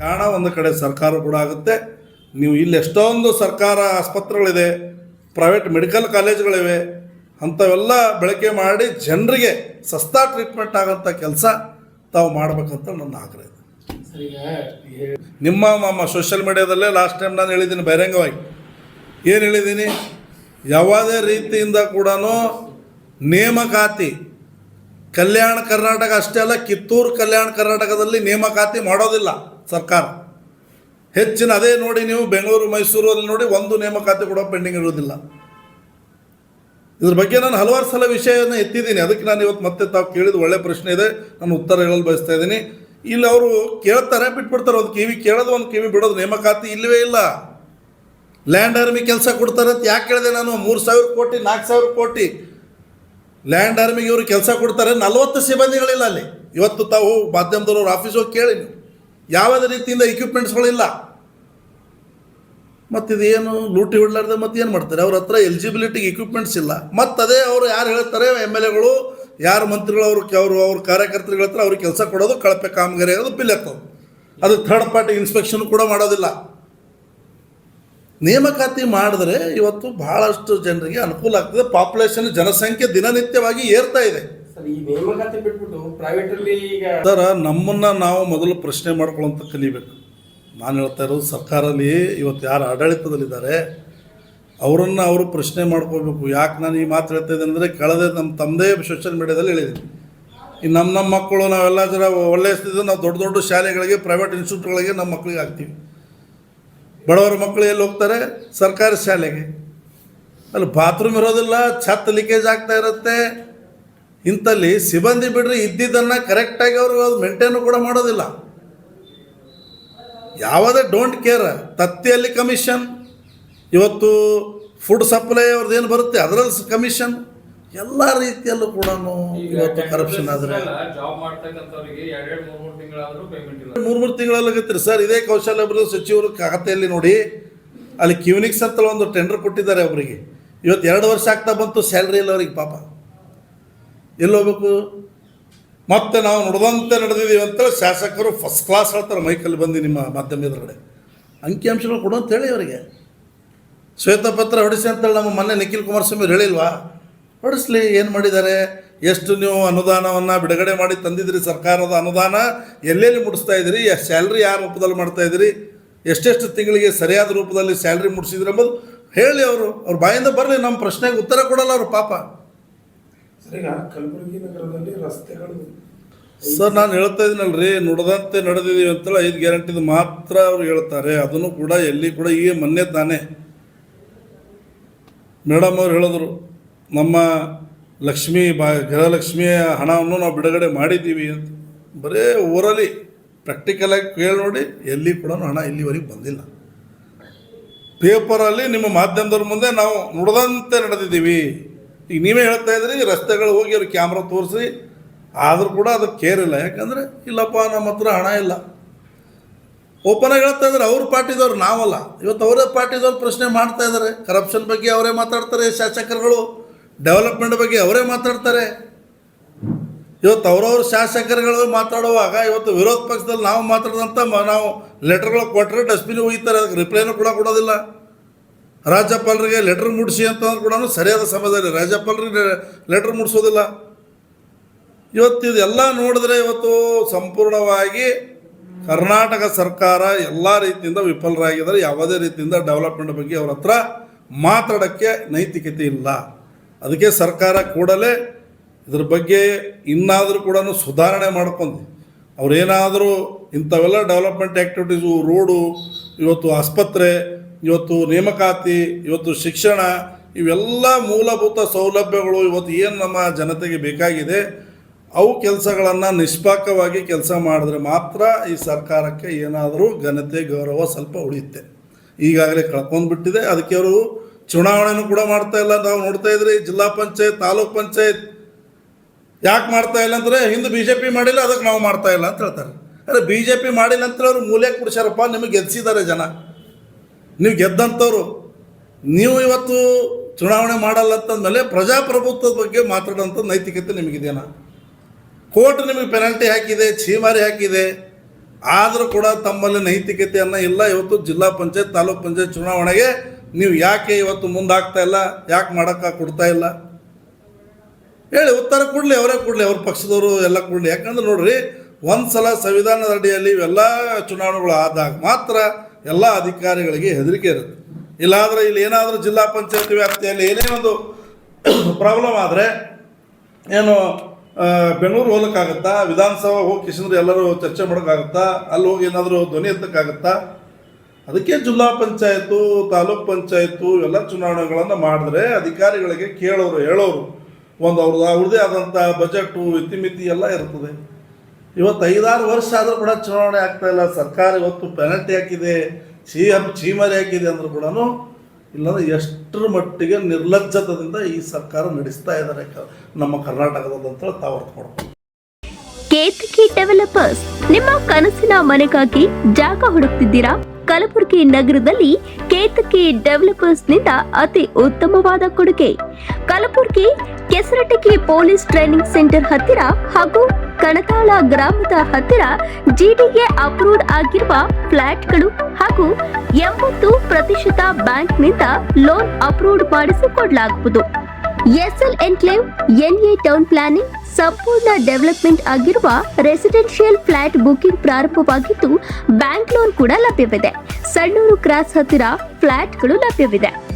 ಕಾರಣ ಒಂದು ಕಡೆ ಸರ್ಕಾರ ಕೂಡ ಆಗುತ್ತೆ. ನೀವು ಇಲ್ಲಿ ಎಷ್ಟೊಂದು ಸರ್ಕಾರ ಆಸ್ಪತ್ರೆಗಳಿದೆ ಪ್ರೈವೇಟ್ ಮೆಡಿಕಲ್ ಕಾಲೇಜ್ಗಳಿವೆ ಅಂಥವೆಲ್ಲ ಬಳಕೆ ಮಾಡಿ ಜನರಿಗೆ ಸಸ್ತಾ ಟ್ರೀಟ್ಮೆಂಟ್ ಆಗೋಂಥ ಕೆಲಸ ತಾವು ಮಾಡಬೇಕಂತ ನನ್ನ ಆಗ್ರಹ. ಇದೆ ನಮ್ಮ ಸೋಷಿಯಲ್ ಮೀಡಿಯಾದಲ್ಲೇ ಲಾಸ್ಟ್ ಟೈಮ್ ನಾನು ಹೇಳಿದ್ದೀನಿ ಬಹಿರಂಗವಾಗಿ. ಏನು ಹೇಳಿದ್ದೀನಿ? ಯಾವುದೇ ರೀತಿಯಿಂದ ಕೂಡ ನೇಮಕಾತಿ ಕಲ್ಯಾಣ ಕರ್ನಾಟಕ ಅಷ್ಟೇ ಅಲ್ಲ ಕಿತ್ತೂರು ಕಲ್ಯಾಣ ಕರ್ನಾಟಕದಲ್ಲಿ ನೇಮಕಾತಿ ಮಾಡೋದಿಲ್ಲ. ಸರ್ಕಾರ. ಹೆಚ್ಚಿನ ಅದೇ ನೋಡಿ ನೀವು ಬೆಂಗಳೂರು, ಮೈಸೂರಲ್ಲಿ ನೋಡಿ ಒಂದು ನೇಮಕಾತಿ ಕೂಡ ಪೆಂಡಿಂಗ್ ಇರೋದಿಲ್ಲ ಇದ್ರ ಬಗ್ಗೆ ನಾನು ಹಲವಾರು ಸಲ ವಿಷಯವನ್ನು ಎತ್ತಿದ್ದೀನಿ. ಅದಕ್ಕೆ ನಾನು ಇವತ್ತು ಮತ್ತೆ ತಾವು ಕೇಳಿದ ಒಳ್ಳೆ ಪ್ರಶ್ನೆ ಇದೆ. ನಾನು ಉತ್ತರ ಹೇಳಲು ಬಯಸ್ತಾ ಇದ್ದೀನಿ. ಇಲ್ಲಿ ಅವರು ಕೇಳ್ತಾರೆ, ಬಿಟ್ಬಿಡ್ತಾರೆ. ಒಂದು ಕಿವಿ ಕೇಳೋದು, ಒಂದು ಕಿವಿ ಬಿಡೋದು ನೇಮಕಾತಿ ಇಲ್ಲವೇ ಇಲ್ಲ. ಲ್ಯಾಂಡ್ ಆರ್ಮಿ ಕೆಲಸ ಕೊಡ್ತಾರೆ ಅಂತ ಯಾಕೆ ಕೇಳಿದೆ ನಾನು? ಮೂರು ಸಾವಿರ ಕೋಟಿ, ನಾಲ್ಕು ಸಾವಿರ ಕೋಟಿ. ಲ್ಯಾಂಡ್ ಆರ್ಮಿಗೆ ಇವರು ಕೆಲಸ ಕೊಡ್ತಾರೆ. ನಲವತ್ತು ಸಿಬ್ಬಂದಿಗಳಿಲ್ಲ ಅಲ್ಲಿ. ಇವತ್ತು ತಾವು ಮಾಧ್ಯಮದವ್ರ ಆಫೀಸ್ ಹೋಗಿ ಕೇಳಿ ನೀವು. ಯಾವುದೇ ರೀತಿಯಿಂದ ಇಕ್ವಿಪ್ಮೆಂಟ್ಸ್ಗಳಿಲ್ಲ ಮತ್ತು ಇದೇನು ಲೂಟಿ ಹೊಡ್ಲಾರ್ದೆ ಮತ್ತೆ ಏನು ಮಾಡ್ತಾರೆ? ಅವ್ರ ಹತ್ರ ಎಲಿಜಿಬಿಲಿಟಿಗೆ ಇಕ್ವಿಪ್ಮೆಂಟ್ಸ್ ಇಲ್ಲ. ಮತ್ತು ಅದೇ ಅವರು ಯಾರು ಹೇಳ್ತಾರೆ ಎಂ ಎಲ್ ಎಗಳು ಯಾರು ಮಂತ್ರಿಗಳು ಅವರು ಅವರು ಅವ್ರ ಕಾರ್ಯಕರ್ತರುಗಳ ಹತ್ರ ಅವ್ರಿಗೆ ಕೆಲಸ ಕೊಡೋದು, ಕಳಪೆ ಕಾಮಗಾರಿ ಅದು ಬಿಲ್ ಎತ್ತೋದು ಅದು ಥರ್ಡ್ ಪಾರ್ಟಿ ಇನ್ಸ್ಪೆಕ್ಷನ್ ಕೂಡ ಮಾಡೋದಿಲ್ಲ. ನೇಮಕಾತಿ ಮಾಡಿದ್ರೆ ಇವತ್ತು ಬಹಳಷ್ಟು ಜನರಿಗೆ ಅನುಕೂಲ ಆಗ್ತದೆ. ಪಾಪ್ಯುಲೇಷನ್ ಜನಸಂಖ್ಯೆ ದಿನನಿತ್ಯವಾಗಿ ಏರ್ತಾ ಇದೆ. ಈ ನೇಮಕಾತಿ ಬಿಟ್ಬಿಟ್ಟು ಪ್ರೈವೇಟ್ ಅಲ್ಲಿ ಈಗ ಸರ್, ನಮ್ಮನ್ನ ನಾವು ಮೊದಲು ಪ್ರಶ್ನೆ ಮಾಡ್ಕೊಳ್ಳೋಂತ ಕಲಿಬೇಕು. ನಾನು ಹೇಳ್ತಾ ಇರೋದು ಸರ್ಕಾರಲ್ಲಿ ಇವತ್ತು ಯಾರು ಆಡಳಿತದಲ್ಲಿದ್ದಾರೆ, ಅವರನ್ನು ಅವರು ಪ್ರಶ್ನೆ ಮಾಡ್ಕೋಬೇಕು ಯಾಕೆ ನಾನು ಈ ಮಾತು ಹೇಳ್ತಾ ಇದ್ದೇನೆ ಅಂದರೆ ಕಳೆದ ನಮ್ಮ ತಮ್ಮದೇ ಸೋಷಿಯಲ್ ಮೀಡಿಯಾದಲ್ಲಿ ಹೇಳಿದ್ದೀನಿ. ಈ ನಮ್ಮ ನಮ್ಮ ಮಕ್ಕಳು ನಾವೆಲ್ಲ ಜರ ಒಳ್ಳೆಯ ನಾವು ದೊಡ್ಡ ದೊಡ್ಡ ಶಾಲೆಗಳಿಗೆ ಪ್ರೈವೇಟ್ ಇನ್ಸ್ಟಿಟ್ಯೂಟ್ಗಳಿಗೆ ನಮ್ಮ ಮಕ್ಕಳಿಗೆ ಹಾಕ್ತೀವಿ. ಬಡವರ ಮಕ್ಕಳು ಎಲ್ಲಿ ಹೋಗ್ತಾರೆ? ಸರ್ಕಾರಿ ಶಾಲೆಗೆ. ಅಲ್ಲಿ ಬಾತ್ರೂಮ್ ಇರೋದಿಲ್ಲ, ಛತ್ ಲೀಕೇಜ್ ಆಗ್ತಾ ಇರುತ್ತೆ. ಇಂಥಲ್ಲಿ ಸಿಬ್ಬಂದಿ ಬಿಡ್ರಿ ಇದ್ದಿದ್ದನ್ನು ಕರೆಕ್ಟಾಗಿ ಅವರು ಅದು ಮೇಂಟೈನು ಕೂಡ ಮಾಡೋದಿಲ್ಲ. ಯಾವುದೇ ಡೋಂಟ್ ಕೇರ್ ತತ್ತಿಯಲ್ಲಿ ಕಮಿಷನ್ ಇವತ್ತು ಫುಡ್ ಸಪ್ಲೈ ಅವ್ರದ್ದು ಏನು ಬರುತ್ತೆ ಅದರಲ್ಲಿ ಕಮಿಷನ್ ಎಲ್ಲ ರೀತಿಯಲ್ಲೂ ಕೂಡ ಇವತ್ತು ಕರಪ್ಷನ್ ಆದರೆ. ಮೂರು ಮೂರು ತಿಂಗಳಲ್ಲಿ ಪೇಮೆಂಟ್ ಇಲ್ಲ ಮೂರು ಮೂರು ತಿಂಗಳಾಗತ್ತೆ ಸರ್ ಇದೇ ಕೌಶಲ್ಯ ಅಭಿವೃದ್ಧಿ ಸಚಿವರು ಖಾತೆಯಲ್ಲಿ ನೋಡಿ ಅಲ್ಲಿ ಕ್ಯೂನಿಕ್ಸ್ ಅಂತ ಒಂದು ಟೆಂಡರ್ ಕೊಟ್ಟಿದ್ದಾರೆ ಅವರಿಗೆ ಇವತ್ತು ಎರಡು ವರ್ಷ ಆಗ್ತಾ ಬಂತು ಸ್ಯಾಲ್ರಿ ಇಲ್ಲ ಅವ್ರಿಗೆ ಪಾಪ. ಎಲ್ಲಿ ಹೋಗ್ಬೇಕು? ಮತ್ತೆ ನಾವು ನುಡಿದಂತೆ ನಡೆದಿದ್ದೀವಿ ಅಂತ ಶಾಸಕರು ಫಸ್ಟ್ ಕ್ಲಾಸ್ ಹೇಳ್ತಾರೆ ಮೈಕಲ್ಲಿ ಬಂದು ನಿಮ್ಮ ಮಾಧ್ಯಮ ಎದುರುಗಡೆ. ಅಂಕಿಅಂಶಗಳು ಕೊಡು ಅಂತ ಹೇಳಿ ಅವರಿಗೆ ಶ್ವೇತಪತ್ರ ಹೊಡಿಸಿ ಅಂತೇಳಿ ನಮ್ಮ ಮೊನ್ನೆ ನಿಖಿಲ್ ಕುಮಾರಸ್ವಾಮಿ ಹೇಳಿಲ್ವಾ? ಹೊಡಿಸ್ಲಿ, ಏನು ಮಾಡಿದ್ದಾರೆ? ಎಷ್ಟು ನೀವು ಅನುದಾನವನ್ನು ಬಿಡುಗಡೆ ಮಾಡಿ ತಂದಿದ್ದೀರಿ ಸರ್ಕಾರದ ಅನುದಾನ? ಎಲ್ಲೆಲ್ಲಿ ಮುಡಿಸ್ತಾ ಇದ್ದೀರಿ? ಸ್ಯಾಲ್ರಿ ಯಾವ ರೂಪದಲ್ಲಿ ಮಾಡ್ತಾ ಇದ್ದೀರಿ? ಎಷ್ಟೆಷ್ಟು ತಿಂಗಳಿಗೆ ಸರಿಯಾದ ರೂಪದಲ್ಲಿ ಸ್ಯಾಲ್ರಿ ಮುಡಿಸಿದ್ರಿ ಎಂಬುದು ಹೇಳಿ ಅವರು. ಅವ್ರ ಬಾಯಿಂದ ಬರಲಿ ನಮ್ಮ ಪ್ರಶ್ನೆಗೆ ಉತ್ತರ ಕೊಡಲ್ಲ ಅವರು ಪಾಪ. ಸರ್ ಕಲಬುರಗಿ ನಗರದಲ್ಲಿ ರಸ್ತೆಗಳು ಸರ್, ನಾನು ಹೇಳ್ತಾ ಇದ್ದೀನಲ್ರಿ, ನುಡದಂತೆ ನಡೆದಿದ್ದೀವಿ ಅಂತೇಳಿ ಐದು ಗ್ಯಾರಂಟಿದು ಮಾತ್ರ ಅವ್ರು ಹೇಳ್ತಾರೆ. ಅದನ್ನು ಕೂಡ ಎಲ್ಲಿ ಕೂಡ ಈಗ ಮೊನ್ನೆ ತಾನೇ ಮೇಡಮ್ ಅವ್ರು ಹೇಳಿದ್ರು, ನಮ್ಮ ಲಕ್ಷ್ಮಿ ಬಾ, ಗೃಹಲಕ್ಷ್ಮಿಯ ಹಣವನ್ನು ನಾವು ಬಿಡುಗಡೆ ಮಾಡಿದ್ದೀವಿ ಅಂತ. ಬರೇ ಊರಲ್ಲಿ ಪ್ರಾಕ್ಟಿಕಲಾಗಿ ಕೇಳಿ ನೋಡಿ, ಎಲ್ಲಿ ಕೂಡ ಹಣ ಇಲ್ಲಿವರೆಗೆ ಬಂದಿಲ್ಲ. ಪೇಪರಲ್ಲಿ ನಿಮ್ಮ ಮಾಧ್ಯಮದವ್ರ ಮುಂದೆ ನಾವು ನುಡದಂತೆ ನಡೆದಿದ್ದೀವಿ. ಈಗ ನೀವೇ ಹೇಳ್ತಾ ಇದ್ರಿ, ರಸ್ತೆಗಳು ಹೋಗಿ ಅವ್ರಿಗೆ ಕ್ಯಾಮ್ರಾ ತೋರಿಸಿ, ಆದರೂ ಕೂಡ ಅದು ಕೇರ್ ಇಲ್ಲ. ಯಾಕಂದರೆ, ಇಲ್ಲಪ್ಪ, ನಮ್ಮ ಹತ್ರ ಹಣ ಇಲ್ಲ. ಓಪನ್ ಆಗಿ ಹೇಳ್ತಾ ಇದ್ದಾರೆ, ಅವ್ರ ಪಾರ್ಟಿದವ್ರು ನಾವಲ್ಲ. ಇವತ್ತು ಅವರೇ ಪಾರ್ಟಿದವ್ರು ಪ್ರಶ್ನೆ ಮಾಡ್ತಾ ಇದ್ದಾರೆ. ಕರಪ್ಷನ್ ಬಗ್ಗೆ ಅವರೇ ಮಾತಾಡ್ತಾರೆ, ಶಾಸಕರುಗಳು. ಡೆವಲಪ್ಮೆಂಟ್ ಬಗ್ಗೆ ಅವರೇ ಮಾತಾಡ್ತಾರೆ. ಇವತ್ತು ಅವರವ್ರ ಶಾಸಕರುಗಳು ಮಾತಾಡುವಾಗ, ಇವತ್ತು ವಿರೋಧ ಪಕ್ಷದಲ್ಲಿ ನಾವು ಮಾತಾಡಿದಂಥ ನಾವು ಲೆಟರ್ಗಳು ಕೊಟ್ಟರೆ ಡಸ್ಟ್ಬಿನ್ ಒಯ್ತಾರೆ ಅದಕ್ಕೆ ರಿಪ್ಲೈನೂ ಕೂಡ ಕೊಡೋದಿಲ್ಲ. ರಾಜ್ಯಪಾಲರಿಗೆ ಲೆಟರ್ ಮುಡಿಸಿ ಅಂತಂದ್ರೆ ಕೂಡ ಸರಿಯಾದ ಸಮಯದಲ್ಲಿ ರಾಜ್ಯಪಾಲರಿಗೆ ಲೆಟರ್ ಮುಡಿಸೋದಿಲ್ಲ. ಇವತ್ತು ಇದೆಲ್ಲ ನೋಡಿದ್ರೆ ಇವತ್ತು ಸಂಪೂರ್ಣವಾಗಿ ಕರ್ನಾಟಕ ಸರ್ಕಾರ ಎಲ್ಲ ರೀತಿಯಿಂದ ವಿಫಲರಾಗಿದ್ದಾರೆ. ಯಾವುದೇ ರೀತಿಯಿಂದ ಡೆವಲಪ್ಮೆಂಟ್ ಬಗ್ಗೆ ಅವ್ರ ಹತ್ರ ಮಾತಾಡೋಕ್ಕೆ ನೈತಿಕತೆ ಇಲ್ಲ. ಅದಕ್ಕೆ ಸರ್ಕಾರ ಕೂಡಲೇ ಇದ್ರ ಬಗ್ಗೆ ಇನ್ನಾದರೂ ಕೂಡ ಸುಧಾರಣೆ ಮಾಡ್ಕೊಂಡು. ಅವ್ರೇನಾದರೂ ಇಂಥವೆಲ್ಲ ಡೆವಲಪ್ಮೆಂಟ್ ಆ್ಯಕ್ಟಿವಿಟೀಸು ರೋಡು, ಇವತ್ತು ಆಸ್ಪತ್ರೆ ಇವತ್ತು ನೇಮಕಾತಿ, ಇವತ್ತು ಶಿಕ್ಷಣ, ಇವೆಲ್ಲ ಮೂಲಭೂತ ಸೌಲಭ್ಯಗಳು ಇವತ್ತು ಏನು ನಮ್ಮ ಜನತೆಗೆ ಬೇಕಾಗಿದೆ, ಅವು ಕೆಲಸಗಳನ್ನು ನಿಷ್ಪಾಕವಾಗಿ ಕೆಲಸ ಮಾಡಿದ್ರೆ ಮಾತ್ರ ಈ ಸರ್ಕಾರಕ್ಕೆ ಏನಾದರೂ ಘನತೆ, ಗೌರವ ಸ್ವಲ್ಪ ಉಳಿಯುತ್ತೆ. ಈಗಾಗಲೇ ಕಳ್ಕೊಂಡ್ಬಿಟ್ಟಿದೆ. ಅದಕ್ಕೆ ಅವರು ಚುನಾವಣೆನೂ ಕೂಡ ಮಾಡ್ತಾ ಇಲ್ಲ ನಾವು ನೋಡ್ತಾ ಇದ್ರಿ. ಜಿಲ್ಲಾ ಪಂಚಾಯತ್, ತಾಲೂಕ್ ಪಂಚಾಯತ್ ಯಾಕೆ ಮಾಡ್ತಾ ಇಲ್ಲ ಅಂದರೆ ಹಿಂದೆ ಬಿ ಜೆ ಪಿ ಮಾಡಿಲ್ಲ, ಅದಕ್ಕೆ ನಾವು ಮಾಡ್ತಾ ಇಲ್ಲ ಅಂತ ಹೇಳ್ತಾರೆ. ಅರೆ ಬಿ ಜೆ ಪಿ ಮಾಡಿಲ್ಲ ಅಂತ ಅವ್ರು ಮೂಲೆ ಕುಡಿಸ್ಯಾರಪ್ಪ, ನಿಮಗೆ ಗೆದ್ಸಿದ್ದಾರೆ ಜನ. ನೀವು ಗೆದ್ದಂಥವ್ರು, ನೀವು ಇವತ್ತು ಚುನಾವಣೆ ಮಾಡಲ್ಲ ಅಂತಂದಮೇಲೆ ಪ್ರಜಾಪ್ರಭುತ್ವದ ಬಗ್ಗೆ ಮಾತಾಡೋಂಥ ನೈತಿಕತೆ ನಿಮಗಿದೆಯಾ? ಕೋರ್ಟ್ ನಿಮಗೆ ಪೆನಾಲ್ಟಿ ಹಾಕಿದೆ, ಛೀಮಾರಿ ಹಾಕಿದೆ. ಆದರೂ ಕೂಡ ತಮ್ಮಲ್ಲಿ ನೈತಿಕತೆಯನ್ನು ಇಲ್ಲ. ಇವತ್ತು ಜಿಲ್ಲಾ ಪಂಚಾಯತ್, ತಾಲೂಕ್ ಪಂಚಾಯತ್ ಚುನಾವಣೆಗೆ ನೀವು ಯಾಕೆ ಇವತ್ತು ಮುಂದಾಗ್ತಾ ಇಲ್ಲ? ಯಾಕೆ ಮಾಡೋಕ್ಕೆ ಕೊಡ್ತಾ ಇಲ್ಲ? ಹೇಳಿ, ಉತ್ತರ ಕೊಡಲಿ, ಅವರೇ ಕೊಡಲಿ, ಅವ್ರ ಪಕ್ಷದವರು ಎಲ್ಲ ಕೊಡಲಿ. ಯಾಕಂದ್ರೆ ನೋಡ್ರಿ ಒಂದು ಸಲ ಸಂವಿಧಾನದ ಅಡಿಯಲ್ಲಿ ಇವೆಲ್ಲ ಚುನಾವಣೆಗಳು ಆದಾಗ ಮಾತ್ರ ಎಲ್ಲ ಅಧಿಕಾರಿಗಳಿಗೆ ಹೆದರಿಕೆ ಇರುತ್ತೆ. ಇಲ್ಲಾಂದ್ರೆ ಇಲ್ಲಿ ಏನಾದರೂ ಜಿಲ್ಲಾ ಪಂಚಾಯತ್ ವ್ಯಾಪ್ತಿಯಲ್ಲಿ ಏನೇ ಒಂದು ಪ್ರಾಬ್ಲಮ್ ಆದರೆ ಏನು ಬೆಂಗಳೂರು ಹೋಗ್ಲಿಕ್ಕಾಗತ್ತಾ ವಿಧಾನಸಭೆ ಹೋಗಿ ಕಿಶನ್ರು ಎಲ್ಲರೂ ಚರ್ಚೆ ಮಾಡೋಕ್ಕಾಗತ್ತಾ? ಅಲ್ಲಿ ಹೋಗಿ ಏನಾದರೂ ಧ್ವನಿ ಎತ್ತಕ್ಕಾಗತ್ತಾ? ಅದಕ್ಕೆ ಜಿಲ್ಲಾ ಪಂಚಾಯತು ತಾಲೂಕ್ ಪಂಚಾಯತು ಎಲ್ಲ ಚುನಾವಣೆಗಳನ್ನು ಮಾಡಿದ್ರೆ ಅಧಿಕಾರಿಗಳಿಗೆ ಕೇಳೋರು, ಹೇಳೋರು ಒಂದು ಅವ್ರದ್ದು ಅವ್ರದ್ದೇ ಆದಂಥ ಬಜೆಟು ಇತಿಮಿತಿ ಎಲ್ಲ ಇರ್ತದೆ. ಇವತ್ತು ಐದಾರು ವರ್ಷ ಆದರೂ ಕೂಡ ಚುನಾವಣೆ ಆಗ್ತಾ ಇಲ್ಲ. ಸರ್ಕಾರ ಇವತ್ತು ಪೆನಲ್ಟಿ ಹಾಕಿದೆ ಸಿ ಎಂ ಚೀಮರಿ ಹಾಕಿದೆ ಅಂದರೂ ಕೂಡ ಇಲ್ಲಾಂದ್ರೆ ಎಷ್ಟರ ಮಟ್ಟಿಗೆ ನಿರ್ಲಜ್ಜತದಿಂದ ಈ ಸರ್ಕಾರ ನಡೆಸ್ತಾ ಇದ್ದಾರೆ ನಮ್ಮ ಕರ್ನಾಟಕದಂತ ತಾವು ಅರ್ಥ ಮಾಡ್ಕೊಂಡು ಕೇತಕಿ ಡೆವಲಪರ್ಸ್ ನಿಮ್ಮ ಕನಸಿನ ಮನೆಗಾಗಿ ಜಾಗ ಹುಡುಕ್ತಿದ್ದೀರಾ? ಕಲಬುರಗಿ ನಗರದಲ್ಲಿ ಕೇತಕಿ ಡೆವಲಪರ್ಸ್ನಿಂದ ಅತಿ ಉತ್ತಮವಾದ ಕೊಡುಗೆ. Kalaburagi Kesaratagi police training centre ಹತ್ತಿರ ಹಾಗೂ ಕಣತಾಳ ಗ್ರಾಮದ ಹತ್ತಿರ ಜಿಡಿಗೆ ಅಪ್ರೂವ್ಡ್ ಆಗಿರುವ ಫ್ಲಾಟ್ಗಳು ಹಾಗೂ ಎಂಬತ್ತು ಪ್ರತಿಶತ ಬ್ಯಾಂಕ್ನಿಂದ loan approved ಮಾಡಿಸಿಕೊಡಲಾಗುವುದು. SL enclave NA town planning ಸಂಪೂರ್ಣ ಡೆವಲಪ್ಮೆಂಟ್ ಆಗಿರುವ ರೆಸಿಡೆನ್ಷಿಯಲ್ ಫ್ಲಾಟ್ ಬುಕಿಂಗ್ ಪ್ರಾರಂಭವಾಗಿದ್ದು ಬ್ಯಾಂಕ್ ಲೋನ್ ಕೂಡ ಲಭ್ಯವಿದೆ. ಸಣ್ಣೂರು ಕ್ರಾಸ್ ಹತ್ತಿರ ಫ್ಲಾಟ್ಗಳು ಲಭ್ಯವಿದೆ.